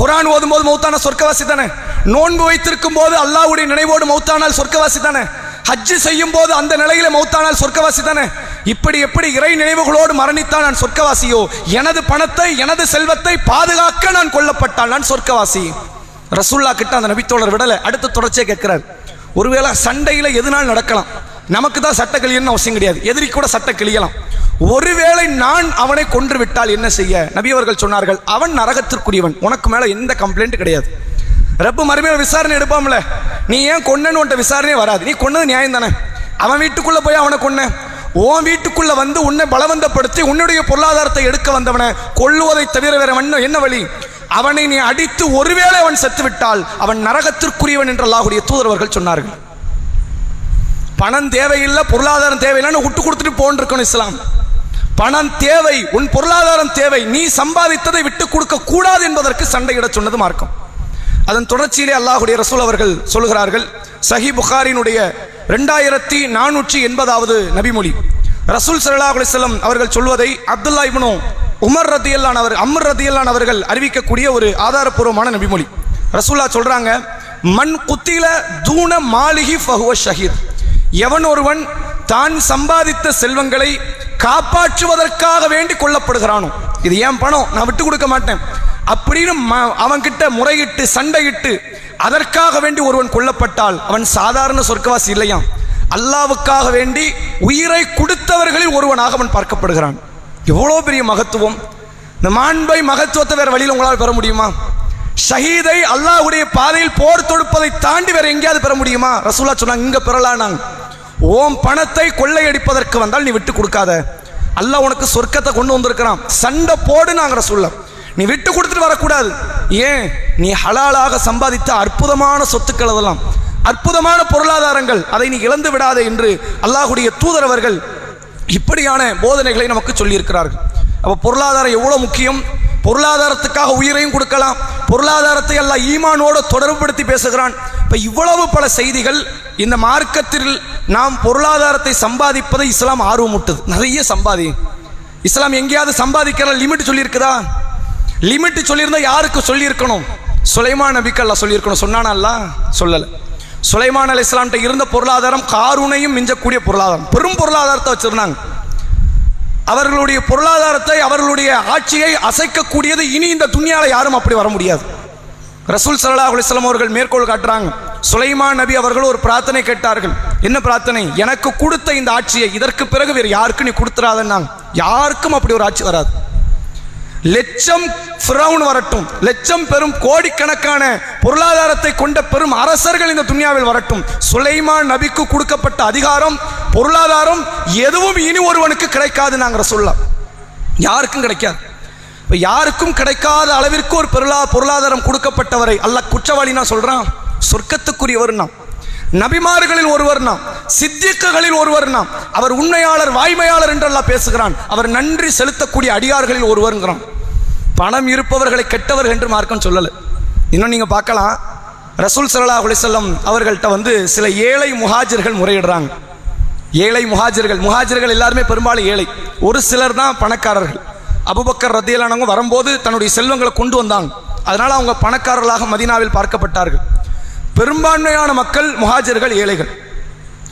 குரான் ஓதும் போது மௌத்தான சொர்க்கவாசி தானே? நோன்பு வைத்திருக்கும் போது அல்லாஹுடைய நினைவோடு மௌத்தானால் சொர்க்கவாசி தானே? ஹஜ்ஜு செய்யும் போது அந்த நிலையில மௌத்தானால் சொர்க்கவாசி தானே? இப்படி எப்படி இறை நினைவுகளோடு மரணித்தால் நான் சொர்க்கவாசியோ? எனது பணத்தை எனது செல்வத்தை பாதுகாக்க நான் கொல்லப்பட்டால் நான் சொர்க்கவாசி. ரசூல்லா கிட்ட அந்த நபித்தோழர் விடலை. அடுத்த தொடர்ச்சியை கேட்கிறார். ஒருவேளை சண்டையில் எதுனாலும் நடக்கலாம்? நமக்கு தான் சட்ட கிளியன்னு அவசியம் கிடையாது. எதிரி கூட சட்ட கிளியலாம் ஒருவேளை நான் அவனை கொன்று விட்டால் என்ன செய்ய? நபி அவர்கள் சொன்னார்கள் அவன் நரகத்திற்குரியவன். உனக்கு மேலே எந்த கம்ப்ளைண்ட் கிடையாது. ரப்பு மறுமையில விசாரணை எடுப்பாம்ல. நீ ஏன் கொன்னன்னு உன்ட்ட விசாரணையே வராது. நீ கொன்னது நியாயம் தானே? அவன் வீட்டுக்குள்ள போய் அவனை கொன்ன. உன் வீட்டுக்குள்ள வந்து உன்னை பலவந்தப்படுத்தி உன்னுடைய பொருளாதாரத்தை எடுக்க வந்தவனை கொள்ளுவதை தவிர வேற வண்ணம் என்ன வழி? அவனை நீ அடித்து ஒருவேளை அவன் செத்துவிட்டால் அவன் நரகத்திற்குரியவன் என்று அல்லாஹுடைய தூதரவர்கள் சொன்னார்கள். பணம் தேவையில்லை பொருளாதாரம் தேவையில்லைன்னு விட்டு கொடுத்துட்டு போன்றிருக்கணும் இஸ்லாம். பணம் தேவை உன் பொருளாதாரம் தேவை நீ சம்பாதித்ததை விட்டு கொடுக்க கூடாது என்பதற்கு சண்டையிட சொன்னது மார்க்கம். அதன் தொடர்ச்சியிலே அல்லாஹுடைய ரசூல் அவர்கள் சொல்லுகிறார்கள் சஹி புகாரினுடைய ரெண்டாயிரத்தி நானூற்றி எண்பதாவது நபிமொழி. ரசூல் சல்லாஹ் அலிஸ்லம் அவர்கள் சொல்வதை அப்துல்லா இப்னோ உமர் ரதியல்லான் அவர் அம்ர் அவர்கள் அறிவிக்கக்கூடிய ஒரு ஆதாரப்பூர்வமான நபிமொழி. ரசூல்லா சொல்றாங்க மண் குத்தில தூண மாளிகி ஃபஹுவ ஷஹீத் எவன் ஒருவன் தான் சம்பாதித்த செல்வங்களை காப்பாற்றுவதற்காக வேண்டி கொல்லப்படுகிறானோ இது ஏன் பணம்? நான் விட்டு கொடுக்க மாட்டேன். அப்படின்னு ம- அவன்கிட்ட முறையிட்டு சண்டையிட்டு அதற்காக வேண்டி ஒருவன் கொல்லப்பட்டால் அவன் சாதாரண சொர்க்கவாசி இல்லையாம். அல்லாவுக்காக வேண்டி உயிரை கொடுத்தவர்களில் ஒருவனாக அவன் பார்க்கப்படுகிறான். எவ்வளோ பெரிய மகத்துவம்? இந்த மாண்பை மகத்துவத்தை வேற வழியில் உங்களால் பெற முடியுமா? ஷஹீதை அல்லாஹுடைய பாதையில் போர் தொடுப்பதை தாண்டி வேற எங்கேயாவது பெற முடியுமா? ரசூலா சொன்னாங்க இங்க பெறலானாங்க ஓம் பணத்தை கொள்ளையடிப்பதற்கு வந்தால் நீ விட்டு கொடுக்காத. அல்லாஹ் உனக்கு சொர்க்கத்தை கொண்டு வந்திருக்கிறான். சண்டை போடு நாங்கள் ரசூல்லா நீ விட்டு கொடுத்துட்டு வரக்கூடாது. ஏன்? நீ ஹலாலாக சம்பாதித்த அற்புதமான சொத்துக்கள் அதெல்லாம். அற்புதமான பொருளாதாரங்கள். அதை நீ இழந்து விடாதே என்று அல்லாஹுடைய தூதரவர்கள் இப்படியான போதனைகளை நமக்கு சொல்லியிருக்கிறார்கள். அப்போ பொருளாதாரம் எவ்வளோ முக்கியம்? பொருளாதாரத்துக்காக உயிரையும் கொடுக்கலாம். பொருளாதாரத்தை எல்லாம் ஈமானோடு தொடர்புபடுத்தி பேசுகிறான். இப்போ இவ்வளவு பல செய்திகள் இந்த மார்க்கத்தில் நாம் பொருளாதாரத்தை சம்பாதிப்பதை இஸ்லாம் ஆர்வமுட்டுது. நிறைய சம்பாதி இஸ்லாம் எங்கேயாவது சம்பாதிக்கிற லிமிட் சொல்லியிருக்குதா? லிமிட் சொல்லியிருந்தா யாருக்கு சொல்லியிருக்கணும்? சுலைமா நபிக்கு சொல்லியிருக்கணும். சொன்னானா சொல்லலை. சுலைமான் அலி இஸ்லாம்கிட்ட இருந்த பொருளாதாரம் காரூனையும் மிஞ்சக்கூடிய பொருளாதாரம். பெரும் பொருளாதாரத்தை வச்சுருந்தாங்க. அவர்களுடைய பொருளாதாரத்தை அவர்களுடைய ஆட்சியை அசைக்கக்கூடியது இனி இந்த துணியால் யாரும் அப்படி வர முடியாது. ரசூல் சல்லல்லாஹு அலிஸ்லாம் அவர்கள் மேற்கோள் காட்டுறாங்க. சுலைமான் நபி அவர்கள் ஒரு பிரார்த்தனை கேட்டார்கள். என்ன பிரார்த்தனை? எனக்கு கொடுத்த இந்த ஆட்சியை இதற்கு பிறகு வேறு யாருக்கும் நீ கொடுத்துறாதன்னாங்க. யாருக்கும் அப்படி ஒரு ஆட்சி வராது. லட்சம் ஃபிரௌன் வரட்டும். லட்சம் பெரும் கோடிக்கணக்கான பொருளாதாரத்தை கொண்ட பெரும் அரசர்கள் இந்த துன்யாவில் வரட்டும். சுலைமான் நபிக்கு கொடுக்கப்பட்ட அதிகாரம் பொருளாதாரம் எதுவும் இனி ஒருவனுக்கு கிடைக்காது நாங்கள் சொல்லலாம் யாருக்கும் கிடைக்காது. இப்போ யாருக்கும் கிடைக்காத அளவிற்கு ஒரு பொருளா பொருளாதாரம் கொடுக்கப்பட்டவரை அல்ல குற்றவாளினா சொல்கிறான் சொர்க்கத்துக்குரியவர் நான் நபிமார்களில் ஒருவர் நாம் சித்திக்குகளில் ஒருவர் நாம் அவர் உண்மையாளர் வாய்மையாளர் என்றெல்லாம் பேசுகிறான். அவர் நன்றி செலுத்தக்கூடிய அடியார்களில் ஒருவருங்கிறான். பணம் இருப்பவர்களை கெட்டவர்கள் என்று மார்க்கம் சொல்லலை. இன்னும் நீங்கள் பார்க்கலாம். ரசூல் சல்லா அலைஹி அவர்கள்ட்ட வந்து சில ஏழை முஹாஜர்கள் முறையிடுறாங்க. ஏழை முஹாஜர்கள் முஹாஜர்கள் எல்லாருமே பெரும்பாலும் ஏழை. ஒரு சிலர் தான் பணக்காரர்கள். அபுபக்கர் ரத்தியலானவங்க வரும்போது தன்னுடைய செல்வங்களை கொண்டு வந்தாங்க. அதனால் அவங்க பணக்காரர்களாக மதீனாவில் பார்க்கப்பட்டார்கள். பெரும்பான்மையான மக்கள் முஹாஜர்கள் ஏழைகள்.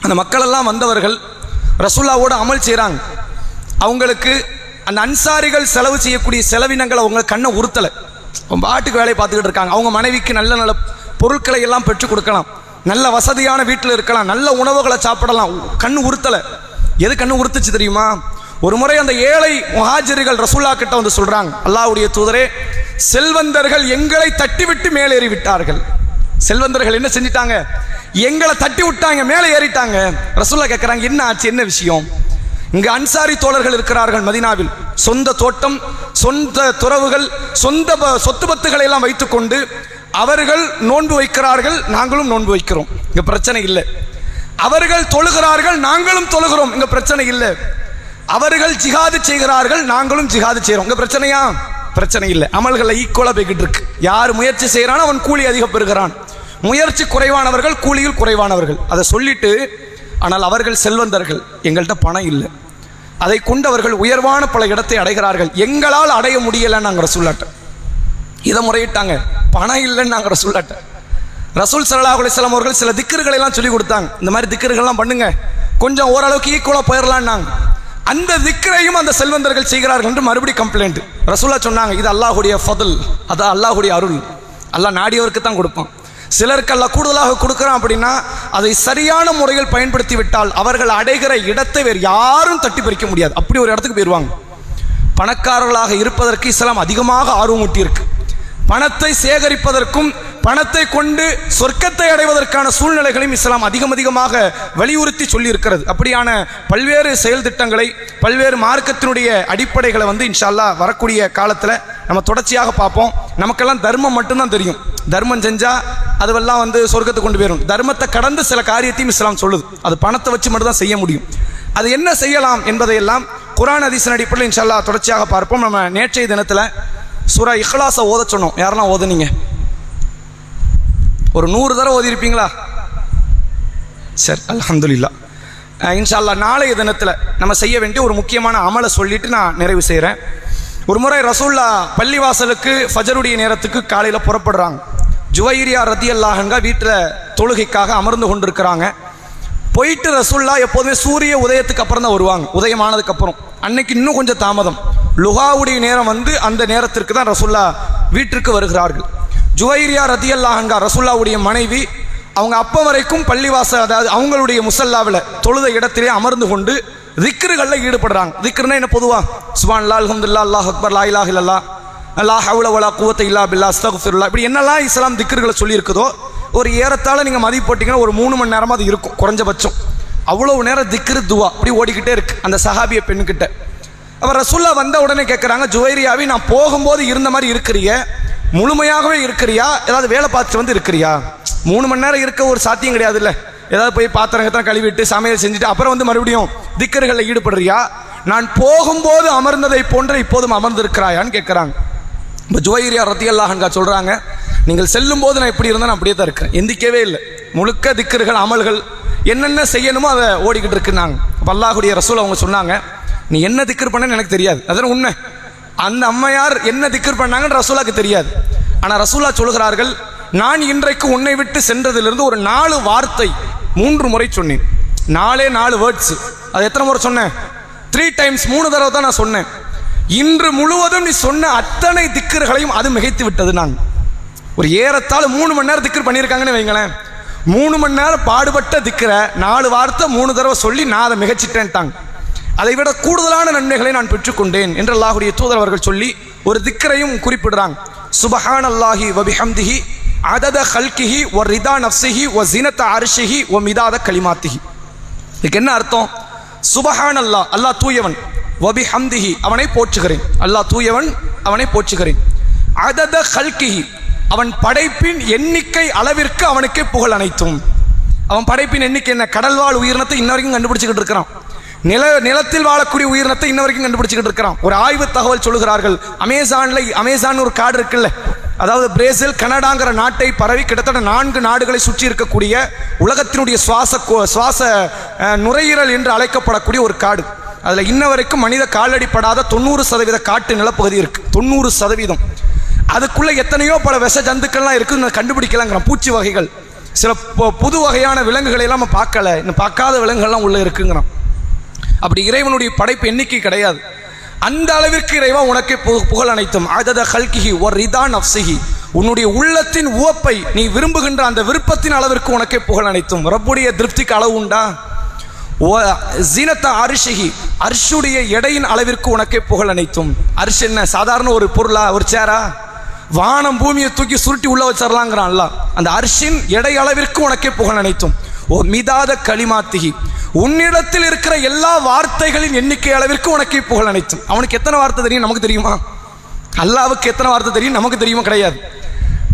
அந்த மக்களெல்லாம் வந்தவர்கள் ரசுல்லாவோடு அமல் செய்கிறாங்க அவங்களுக்கு அந்த அன்சாரிகள் செலவு செய்யக்கூடிய செலவினங்கள் அவங்க கண்ணை உறுத்தலை. பாட்டுக்கு வேலையை பார்த்துக்கிட்டு இருக்காங்க. அவங்க மனைவிக்கு நல்ல நல்ல பொருட்களை எல்லாம் பெற்றுக் கொடுக்கலாம். நல்ல வசதியான வீட்டில் இருக்கலாம். நல்ல உணவுகளை சாப்பிடலாம். கண் உறுத்தலை. எது கண் உறுத்துச்சு தெரியுமா? ஒரு முறை அந்த ஏழை முஹாஜிர்கள் ரசூல்லா கிட்ட வந்து சொல்கிறாங்க அல்லாவுடைய தூதரே செல்வந்தர்கள் எங்களை தட்டிவிட்டு மேலேறி விட்டார்கள் செல்வந்தர்கள் என்ன செஞ்சிட்டாங்க? எங்களை தட்டி விட்டாங்க மேலே ஏறிட்டாங்க. ரசூல்லா கேட்குறாங்க என்ன ஆச்சு? என்ன விஷயம்? இங்கு அன்சாரி தோழர்கள் இருக்கிறார்கள் மதினாவில். சொந்த தோட்டம் சொந்த துறவுகள் சொந்த சொத்து பத்துகளை எல்லாம் வைத்துக்கொண்டு அவர்கள் நோன்பு வைக்கிறார்கள் நாங்களும் நோன்பு வைக்கிறோம். இங்க பிரச்சனை இல்லை. அவர்கள் தொழுகிறார்கள் நாங்களும் தொழுகிறோம். இங்க பிரச்சனை இல்லை. அவர்கள் ஜிகாது செய்கிறார்கள் நாங்களும் ஜிகாது செய்கிறோம் இங்க பிரச்சனையா? பிரச்சனை இல்லை. அமல்களை ஈக்குவலா போய்கிட்டு இருக்கு. யார் முயற்சி செய்கிறானோ அவன் கூலி அதிகம் பெறுகிறான். முயற்சி குறைவானவர்கள் கூலியில் குறைவானவர்கள். அதை சொல்லிட்டு ஆனால் அவர்கள் செல்வந்தர்கள். எங்கள்கிட்ட பணம் இல்லை. அதை கொண்டவர்கள் உயர்வான பல இடத்தை அடைகிறார்கள். எங்களால் அடைய முடியலைன்னு நாங்கள் ரசூல்லாட்ட இதை முறையிட்டாங்க. பணம் இல்லைன்னு நாங்கள் ரசூல்லாட்ட. ரசூல் சல்லாஹ் அலிஸ்லாம் அவர்கள் சில திக்கர்களெல்லாம் சொல்லி கொடுத்தாங்க. இந்த மாதிரி திக்கர்கள்லாம் பண்ணுங்க. கொஞ்சம் ஓரளவுக்கு ஈக்குவலாக போயிடலான்னாங்க அந்த திக்கரையும் அந்த செல்வந்தர்கள் செய்கிறார்கள் என்று மறுபடி கம்ப்ளைண்ட் ரசூலா சொன்னாங்க இது அல்லாஹுடைய ஃபதல். அது அல்லாஹுடைய அருள். அல்லாஹ் நாடியவருக்கு தான் கொடுப்பான். சிலருக்கெல்லாம் கூடுதலாக கொடுக்குறான் அப்படின்னா அதை சரியான முறையில் பயன்படுத்தி விட்டால் அவர்கள் அடைகிற இடத்தை வேறு யாரும் தட்டி பறிக்க முடியாது. அப்படி ஒரு இடத்துக்கு போயிடுவாங்க பணக்காரர்களாக இருப்பதற்கு இஸ்லாம் அதிகமாக ஆர்வம் ஊட்டியிருக்கு பணத்தை சேகரிப்பதற்கும் பணத்தை கொண்டு சொர்க்கத்தை அடைவதற்கான சூழ்நிலைகளையும் இஸ்லாம் அதிகம் அதிகமாக வலியுறுத்தி சொல்லியிருக்கிறது. அப்படியான பல்வேறு செயல் திட்டங்களை பல்வேறு மார்க்கத்தினுடைய அடிப்படைகளை வந்து இன்ஷால்லா வரக்கூடிய காலத்தில் நம்ம தொடர்ச்சியாக பார்ப்போம். நமக்கெல்லாம் தர்மம் மட்டும்தான் தெரியும். தர்மம் செஞ்சால் அதுவெல்லாம் வந்து சொர்க்கத்தை கொண்டு போயிடும் தர்மத்தை கடந்து சில காரியத்தையும் இஸ்லாம் சொல்லுது. அது பணத்தை வச்சு மட்டும்தான் செய்ய முடியும். அது என்ன செய்யலாம் என்பதையெல்லாம் குரான் அதிசன் அடிப்படையில் இன்ஷால்லா தொடர்ச்சியாக பார்ப்போம். நம்ம நேற்றைய தினத்தில் சூரா இஹ்லாஸை ஓத சொன்னோம். யாரெல்லாம் ஓதுனீங்க? ஒரு நூறு தடவை ஓதிருப்பீங்களா சரி அலமதுல்லா இன்ஷால்லா இன்ஷா நாளைய தினத்தில் நம்ம செய்ய வேண்டிய ஒரு முக்கியமான அமலை சொல்லிட்டு நான் நிறைவு செய்கிறேன் ஒரு முறை ரசூல்லா பள்ளிவாசலுக்கு ஃபஜருடைய நேரத்துக்கு காலையில் புறப்படுறாங்க. ஜுவைரியா ரத்தி அல்லாஹங்க வீட்டில் தொழுகைக்காக அமர்ந்து கொண்டிருக்கிறாங்க. போயிட்டு ரசூல்லா எப்போதுமே சூரிய உதயத்துக்கு அப்புறம் தான் வருவாங்க. உதயமானதுக்கு அப்புறம். அன்னைக்கு இன்னும் கொஞ்சம் தாமதம். லுகாவுடைய நேரம் வந்து அந்த நேரத்திற்கு தான் ரசுல்லா வீட்டிற்கு வருகிறார்கள். ஜுவைரியா ரதி அல்லாஹங்கா ரசுல்லாவுடைய மனைவி அவங்க அப்போ வரைக்கும் பள்ளிவாசல் அதாவது அவங்களுடைய முசல்லாவில் தொழுத இடத்திலே அமர்ந்து கொண்டு திக்ருகளில் ஈடுபடுறாங்க. திக்ருனா என்ன பொதுவா? சுபான் லா அலமதுல்லா அல்லாஹ் அக்பர் லா இலாஹ் இல்லல்லா அல்லா ஹவுல வலா குவத்த இல்லா பில்லா அஸ்தகுஃபிருல்லா இப்படி என்னெல்லாம் இஸ்லாம் திக்ருகளை சொல்லியிருக்குதோ ஒரு ஏறத்தாழ நீங்கள் மதிப்பு போட்டிங்கன்னா ஒரு மூணு மணி நேரமாக அது இருக்கும் குறைஞ்சபட்சம். அவ்வளோ நேரம் திக்ரு துவா அப்படி ஓடிக்கிட்டே இருக்கு. அந்த சஹாபிய பெண்கிட்ட அவர் ரசுல்லா வந்த உடனே கேட்குறாங்க ஜுவைரியாவி நான் போகும்போது இருந்த மாதிரி இருக்கிறிய. முழுமையாகவே இருக்கிறியா? ஏதாவது வேலை பார்த்துட்டு வந்து இருக்கிறியா? மூணு மணி நேரம் இருக்க ஒரு சாத்தியம் கிடையாது இல்லை ஏதாவது போய் பாத்திரங்கத்தான் கழுவிட்டு சமையல் செஞ்சுட்டு அப்புறம் வந்து மறுபடியும் திக்கர்களில் ஈடுபடுறியா? நான் போகும்போது அமர்ந்ததை போன்ற இப்போதும் அமர்ந்திருக்கிறாயான்னு கேட்குறாங்க இப்போ ஜுவைரியா ரத்தி அல்லாஹன்கா சொல்கிறாங்க நீங்கள் செல்லும் போது நான் எப்படி இருந்தேன் நான் அப்படியே தான் இருக்கேன் எந்திக்கவே இல்லை. முழுக்க திக்கர்கள் அமல்கள் என்னென்ன செய்யணுமோ அதை ஓடிக்கிட்டு இருக்குனாங்க அப்போ அல்லாஹுடைய ரசூல் அவங்க சொன்னாங்க நீ என்ன திக்கர் பண்ணேன்னு எனக்கு தெரியாது. அதான் உண்மை? அந்த அம்மையார் என்ன திக்கர் பண்ணாங்கன்னு ரசூலாக்கு தெரியாது. ஆனால் ரசூலா சொல்கிறார்கள் நான் இன்றைக்கு உன்னை விட்டு சென்றதிலிருந்து ஒரு நாலு வார்த்தை மூன்று முறை சொன்னேன். நாலே நாலு வேர்ட்ஸ் அது எத்தனை முறை சொன்னேன் த்ரீ டைம்ஸ் மூணு தடவை தான் நான் சொன்னேன். இன்று முழுவதும் நீ சொன்ன அத்தனை திக்கர்களையும் அது மிகைத்து விட்டது நான். ஒரு ஏறத்தாழ மூணு மணி நேரம் திக்கர் பண்ணியிருக்காங்கன்னு வைங்களேன். மூணு மணி நேரம் பாடுபட்ட திக்கரை நாலு வார்த்தை மூணு தடவை சொல்லி நான் அதை மிகச்சிட்டேன்ட்டாங்க. அதை விட கூடுதலான நன்மைகளை நான் பெற்றுக்கொண்டேன் என்று அல்லாஹுடைய தூதர் அவர்கள் சொல்லி ஒரு திக்கரையும் குறிப்பிடுறாங்க. சுபஹான் அல்லாஹி வபிஹம்திஹி அதத ஹல்கிஹி ஒ ரிதா நப்சிஹி ஒ ஜினத்த அரிஷிஹி ஒ மிதாத களிமாத்திஹி இதுக்கு என்ன அர்த்தம்? சுபஹான் அல்லாஹ் அல்லாஹ் தூயவன். வபி ஹம்திஹி அவனை போற்றுகிறேன். அல்லாஹ் தூயவன் அவனை போற்றுகிறேன். அதத ஹல்கிஹி அவன் படைப்பின் எண்ணிக்கை அளவிற்கு அவனுக்கே புகழ் அனைத்தும். அவன் படைப்பின் எண்ணிக்கை என்ன? கடல்வாழ் உயிரினத்தை இன்ன வரைக்கும் கண்டுபிடிச்சிக்கிட்டு இருக்கிறான். நில நிலத்தில் வாழக்கூடிய உயிரினத்தை இன்ன வரைக்கும் கண்டுபிடிச்சிக்கிட்டு இருக்கிறான். ஒரு ஆய்வு தகவல் சொல்லுகிறார்கள். அமேசான்ல அமேசான் ஒரு காடு இருக்குல்ல. அதாவது பிரேசில் கனடாங்கிற நாட்டை பரவி கிட்டத்தட்ட நான்கு நாடுகளை சுற்றி இருக்கக்கூடிய உலகத்தினுடைய சுவாச கோ- சுவாச நுரையீரல் என்று அழைக்கப்படக்கூடிய ஒரு காடு. அதில் இன்ன வரைக்கும் மனித காலடிப்படாத தொண்ணூறு சதவீத காட்டு நிலப்பகுதி இருக்கு. தொண்ணூறு சதவீதம். அதுக்குள்ளே எத்தனையோ பல விஷ ஜந்துக்கள்லாம் இருக்குதுன்னு கண்டுபிடிக்கலாங்கிறோம் கண்டுபிடிக்கலாங்கிறான். பூச்சி வகைகள். சில புது வகையான விலங்குகளை எல்லாம் நம்ம பார்க்கல. இன்னும் பார்க்காத விலங்குகள்லாம் உள்ளே இருக்குங்கிறான். அப்படி இறைவனுடைய படைப்பு எண்ணிக்கை கிடையாது. அந்த அளவிற்கு இறைவா உனக்கு புகழ் அனைத்தும். அதத ஹல்கிஹி ஒரு ரிதான் அப்சிஹி உன்னுடைய உள்ளத்தின் உவப்பை நீ விரும்புகின்ற அந்த விருப்பத்தின் அளவிற்கு உனக்கே புகழ் அனைத்தும். ரப்புடைய திருப்திக்கு அளவு உண்டா? ஜீனத்த அரிஷகி அரிஷுடைய எடையின் அளவிற்கு உனக்கே புகழ் அனைத்தும். அரிசி என்ன சாதாரண ஒரு பொருளா ஒரு சேரா வானம் பூமியை தூக்கி சுருட்டி உள்ள வச்சிடலாங்கிறான்ல அந்த அரிசின் எடை அளவிற்கு உனக்கே புகழ் அனைத்தும். ஓ மிதாத களிமாத்திகி உன்னிடத்தில் இருக்கிற எல்லா வார்த்தைகளின் எண்ணிக்கை அளவிற்கு உனக்கே புகழ் அனைத்தும். அவனுக்கு எத்தனை வார்த்தை தெரியும் நமக்கு தெரியுமா? அல்லாவுக்கு எத்தனை வார்த்தை தெரியும் நமக்கு தெரியுமா? கிடையாது.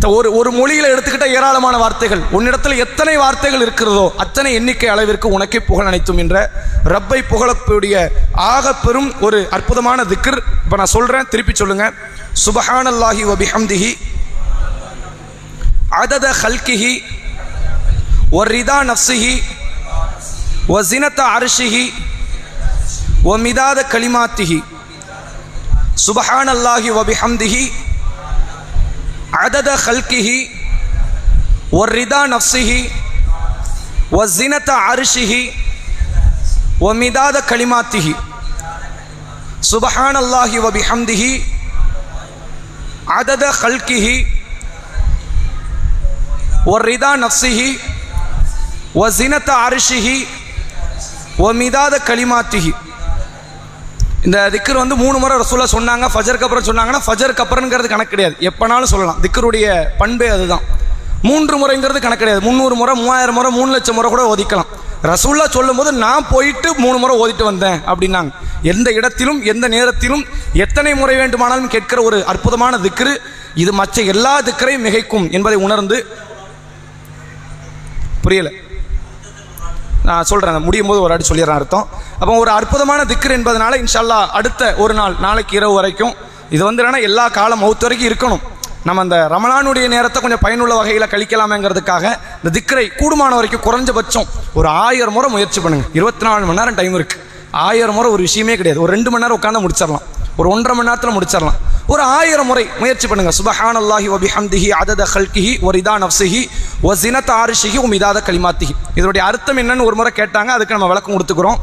த- ஒரு ஒரு மொழியில் எடுத்துக்கிட்ட ஏராளமான வார்த்தைகள். உன்னிடத்தில் எத்தனை வார்த்தைகள் இருக்கிறதோ அத்தனை எண்ணிக்கை அளவிற்கு உனக்கே புகழ் அனைத்தும் என்ற ரப்பை புகழக்கூடிய ஆக பெரும் ஒரு அற்புதமான திக்ர். இப்போ நான் சொல்கிறேன் திருப்பி சொல்லுங்க. சுபஹானல்லாஹி வபிஹம்திஹி அதத ஹல்கிஹி ஒரிதா நஃப்சிஹி وزنة عرشه ومداد كلماته. سبحان الله وبحمده. عدد خلقه والرضا نفسه وزنة عرشه ومداد كلماته. سبحان الله وبحمده. عدد خلقه والرضا نفسه وزنة عرشه ஓ மிதாத களிமாத்திகி. இந்த திக்கர் வந்து மூணு முறை ரசூலா சொன்னாங்க ஃபஜருக்கு அப்புறம் சொன்னாங்கன்னா ஃபஜருக்கு அப்புறங்கிறது கணக்கு கிடையாது. எப்போனாலும் சொல்லலாம். திக்கருடைய பண்பே அதுதான். மூன்று முறைங்கிறது கணக்கு கிடையாது. முந்நூறு முறை மூவாயிரம் முறை மூணு லட்சம் முறை கூட ஒதிக்கலாம். ரசூல்லா சொல்லும்போது நான் போயிட்டு மூணு முறை ஓதிட்டு வந்தேன் அப்படின்னாங்க. எந்த இடத்திலும் எந்த நேரத்திலும் எத்தனை முறை வேண்டுமானாலும் கேட்கிற ஒரு அற்புதமான திக்ரு. இது மற்ற எல்லா திக்கரையும் மிகைக்கும் என்பதை உணர்ந்து புரியலை. நான் சொல்கிறேன் முடியும் போது ஒரு அடி சொல்லிடுறேன் அர்த்தம். அப்போ ஒரு அற்புதமான திக்ர் என்பதனால இன்ஷால்லா அடுத்த ஒரு நாள் நாளைக்கு இரவு வரைக்கும் இது வந்து எல்லா காலம் மௌத்து வரைக்கும் இருக்கணும். நம்ம அந்த ரமணானுடைய நேரத்தை கொஞ்சம் பயனுள்ள வகையில் கழிக்கலாமேங்கிறதுக்காக இந்த திக்ரை கூடுமான வரைக்கும் குறைஞ்சபட்சம் ஒரு ஆயிரம் முறை முயற்சி பண்ணுங்க. இருபத்தி நாலு மணி நேரம் டைம் இருக்குது ஆயிரம் முறை ஒரு விஷயமே கிடையாது. ஒரு ரெண்டு மணி நேரம் உட்காந்து முடிச்சிடலாம். ஒரு ஒன்றரை மணி நேரத்தில் முடிச்சிடலாம். ஒரு ஆயிரம் முறை முயற்சி பண்ணுங்க. சுபஹான் அல்லாஹி வபிஹம்திஹி அதத ஹல்கிஹி ஒரு இதா நஃப்சிஹி ஒ உமிதாத ஆரிஷிஹி கலிமாத்திஹி. இதனுடைய அர்த்தம் என்னன்னு ஒரு முறை கேட்டாங்க அதுக்கு நம்ம விளக்கம் கொடுத்துக்கிறோம்.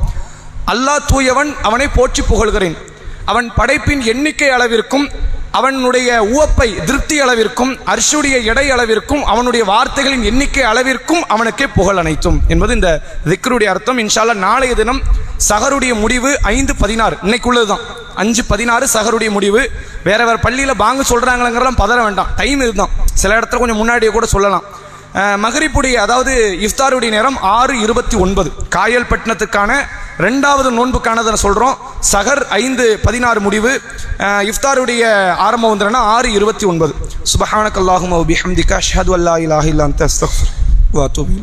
அல்லாஹ் தூயவன் அவனை போற்றி புகழ்கிறேன். அவன் படைப்பின் எண்ணிக்கை அளவிற்கும் அவனுடைய உவப்பை திருப்தி அளவிற்கும் அர்ஷுடைய எடை அளவிற்கும் அவனுடைய வார்த்தைகளின் எண்ணிக்கை அளவிற்கும் அவனுக்கே புகழ் அனைத்தும் என்பது இந்த திக்ருடைய அர்த்தம். இன்ஷால்லா நாளைய தினம் சகருடைய முடிவு ஐந்து பதினாறு இன்னைக்குள்ளதுதான். அஞ்சு பதினாறு சகருடைய முடிவு. வேற வேற பள்ளியில் பாங்கு சொல்கிறாங்களங்கிறலாம் பதற வேண்டாம். டைம் இதுதான். சில இடத்துல கொஞ்சம் முன்னாடியே கூட சொல்லலாம். மகரிப்புடைய அதாவது இஃப்தாருடைய நேரம் ஆறு இருபத்தி ஒன்பது. காயல்பட்டினத்துக்கான ரெண்டாவது நோன்புக்கானதை சொல்கிறோம் சகர் ஐந்து பதினாறு முடிவு. இஃப்தாருடைய ஆரம்பம் வந்துடுன்னா ஆறு இருபத்தி ஒன்பது. சுபஹானக்கல்லாஹும் பிஹம்திகா ஷஹது அல்லா இலாஹில்லான் தஸ்தஃபர் வாத்துபி